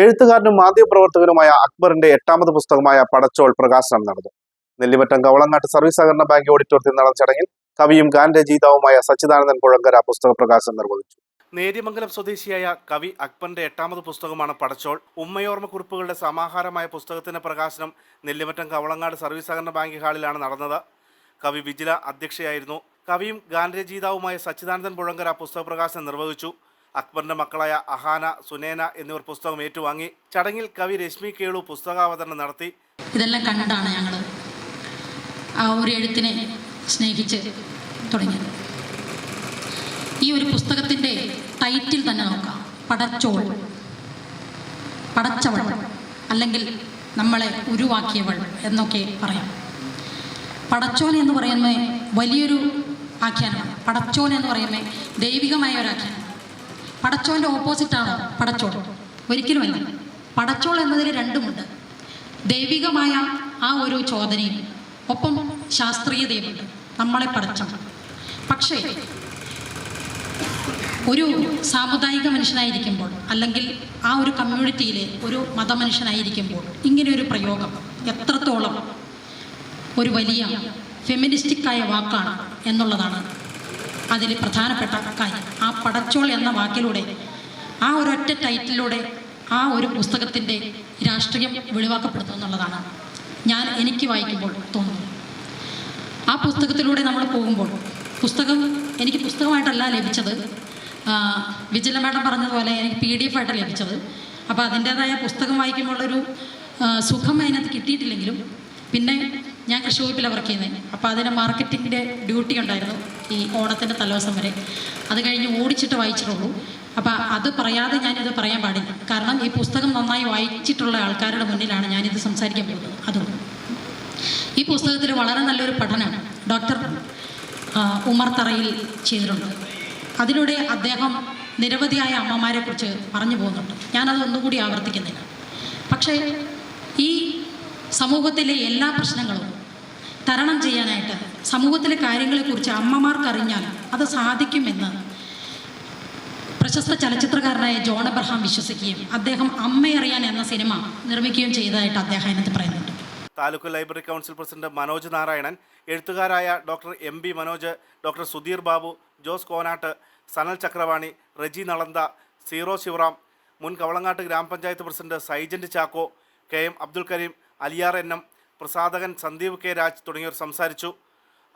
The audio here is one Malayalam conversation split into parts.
എഴുത്തുകാരനും മാധ്യമപ്രവർത്തകനുമായ അക്ബറിന്റെ എട്ടാമത് പുസ്തകമായ പടച്ചോൾ പ്രകാശനം നടന്നു. നെല്ലിമറ്റം കവളങ്ങാട്ട് സർവീസ് സഹകരണ ബാങ്ക് ഓഡിറ്റോറിയത്തിൽ നടന്ന ചടങ്ങിൽ കവിയും ഗാനരചയിതാവുമായ സച്ചിദാനന്ദൻ കുഴങ്കര പുസ്തക പ്രകാശനം നിർവഹിച്ചു. നേര്യമംഗലം സ്വദേശിയായ കവി അക്ബറിന്റെ എട്ടാമത് പുസ്തകമാണ് പടച്ചോൾ. ഉമ്മയോർമ്മ കുറിപ്പുകളുടെ സമാഹാരമായ പുസ്തകത്തിന്റെ പ്രകാശനം നെല്ലിമറ്റം കവളങ്ങാട് സർവീസ് സഹകരണ ബാങ്ക് ഹാളിലാണ് നടന്നത്. കവി വിജില അധ്യക്ഷയായിരുന്നു. കവിയും ഗാനരചയിതാവുമായ സച്ചിദാനന്ദൻ പുഴങ്കര പുസ്തക പ്രകാശനം നിർവഹിച്ചു. അക്ബറിന്റെ മക്കളായ അഹാന സുനേന എന്നിവർ പുസ്തകം ഏറ്റുവാങ്ങി. ചടങ്ങിൽ കവി രശ്മി കേളു പുസ്തകാവതരണം നടത്തി. ഇതെല്ലാം കണ്ടാണ് ഞങ്ങൾ ആ ഒരു എഴുത്തിനെ സ്നേഹിച്ച് തുടങ്ങിയത്. ഈ ഒരു പുസ്തകത്തിന്റെ ടൈറ്റിൽ തന്നെ നോക്കാം. പടച്ചോൾ പടച്ചവൾ അല്ലെങ്കിൽ നമ്മളെ ഉരുവാക്കിയവൾ എന്നൊക്കെ പറയാം. പടച്ചോൾ എന്ന് പറയുന്നത് വലിയൊരു ആഖ്യാനമാണ്. പടച്ചോൻ എന്ന് പറയുന്നത് ദൈവികമായ ഒരു ആഖ്യാനം പടച്ചോന്റെ ഓപ്പോസിറ്റാണ് പടച്ചോൾ ഒരിക്കലുമല്ല പടച്ചോൾ എന്നതിൽ രണ്ടുമുണ്ട്. ദൈവികമായ ആ ഒരു ചോദനയും ഒപ്പം ശാസ്ത്രീയതയുമുണ്ട് നമ്മളെ പടച്ചോൾ പക്ഷേ ഒരു സാമുദായിക മനുഷ്യനായിരിക്കുമ്പോൾ അല്ലെങ്കിൽ ആ ഒരു കമ്മ്യൂണിറ്റിയിലെ ഒരു മതമനുഷ്യനായിരിക്കുമ്പോൾ ഇങ്ങനെ ഒരു പ്രയോഗം എത്രത്തോളം ഒരു വലിയ ഫെമിനിസ്റ്റിക്കായ വാക്കാണ് എന്നുള്ളതാണ് അതിൽ പ്രധാനപ്പെട്ട കാര്യം. പടച്ചോൾ എന്ന വാക്കിലൂടെ ആ ഒരൊറ്റ ടൈറ്റിലൂടെ ആ ഒരു പുസ്തകത്തിന്റെ രാഷ്ട്രീയം വെളിവാക്കപ്പെടുന്നു എന്നുള്ളതാണ് ഞാൻ എനിക്ക് വായിക്കുമ്പോൾ തോന്നുന്നത്. ആ പുസ്തകത്തിലൂടെ നമ്മൾ പോകുമ്പോൾ പുസ്തകം എനിക്ക് പുസ്തകമായിട്ടല്ല ലഭിച്ചത്. വിജില മാഡം പറഞ്ഞതുപോലെ എനിക്ക് പി ഡി എഫ് ആയിട്ട് ലഭിച്ചത്. അപ്പോൾ അതിന്റേതായ പുസ്തകം വായിക്കുമ്പോഴുള്ളൊരു സുഖം അതിനകത്ത് കിട്ടിയിട്ടില്ലെങ്കിലും പിന്നെ ഞാൻ കൃഷി വകുപ്പിലാണ് വർക്ക് ചെയ്യുന്നത് അപ്പോൾ അതിന് മാർക്കറ്റിങ്ങിന്റെ ഡ്യൂട്ടി ഉണ്ടായിരുന്നു ഈ ഓണത്തിന്റെ തലേദിവസം വരെ. അത് കഴിഞ്ഞ് ഓടിച്ചിട്ട് വായിച്ചിട്ടുള്ളൂ. അപ്പോൾ അത് പറയാതെ ഞാനിത് പറയാൻ പാടില്ല. കാരണം ഈ പുസ്തകം നന്നായി വായിച്ചിട്ടുള്ള ആൾക്കാരുടെ മുന്നിലാണ് ഞാനിത് സംസാരിക്കാൻ പോകുന്നത്. അതുകൊണ്ട് ഈ പുസ്തകത്തിൽ വളരെ നല്ലൊരു പഠനം ഡോക്ടർ ഉമർ തറയിൽ ചെയ്തിട്ടുണ്ട്. അതിലൂടെ അദ്ദേഹം നിരവധിയായ അമ്മമാരെക്കുറിച്ച് പറഞ്ഞു പോകുന്നുണ്ട്. ഞാനത് ഒന്നുകൂടി ആവർത്തിക്കുന്നില്ല. പക്ഷേ ഈ സമൂഹത്തിലെ എല്ലാ പ്രശ്നങ്ങളും തരണം ചെയ്യാനായിട്ട് സമൂഹത്തിലെ കാര്യങ്ങളെക്കുറിച്ച് അമ്മമാർക്കറിഞ്ഞാൽ അത് സാധിക്കുമെന്ന് പ്രശസ്ത ചലച്ചിത്രകാരനായ ജോൺ അബ്രഹാം വിശ്വസിക്കുകയും അദ്ദേഹം അമ്മയറിയാൻ എന്ന സിനിമ നിർമ്മിക്കുകയും ചെയ്തതായിട്ട് അദ്ദേഹം അതിനകത്ത് പറയുന്നുണ്ട്. Taluk library council president Manoj Narayanan എഴുത്തുകാരായ doctor M B Manoj doctor Sudheer Babu Jose Konatt Sanal Chakravani Reji Nalanda zero Sivaram മുൻ കവളങ്ങാട്ട് ഗ്രാമപഞ്ചായത്ത് president Saijant Chacko K M Abdul Kareem Aliyar N M പ്രസാധകൻ Sandeep K Raj തുടങ്ങിയവർ സംസാരിച്ചു.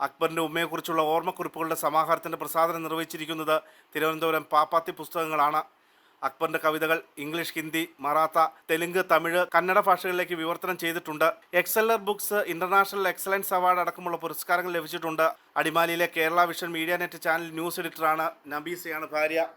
അക്ബറിന്റെ ഉമ്മയെക്കുറിച്ചുള്ള ഓർമ്മക്കുറിപ്പുകളുടെ സമാഹാരത്തിന്റെ പ്രസാധനം നിർവഹിച്ചിരിക്കുന്നത് തിരുവനന്തപുരം പാപ്പാത്തി പുസ്തകങ്ങളാണ്. അക്ബറിന്റെ കവിതകൾ ഇംഗ്ലീഷ് ഹിന്ദി മറാത്ത തെലുങ്ക് തമിഴ് കന്നഡ ഭാഷകളിലേക്ക് വിവർത്തനം ചെയ്തിട്ടുണ്ട്. എക്സലർ ബുക്സ് ഇന്റർനാഷണൽ എക്സലൻസ് അവാർഡ് അടക്കമുള്ള പുരസ്കാരങ്ങൾ ലഭിച്ചിട്ടുണ്ട്. അടിമാലിയിലെ Kerala vision media net channel news എഡിറ്ററാണ് നബീസയാണ് ഭാര്യ.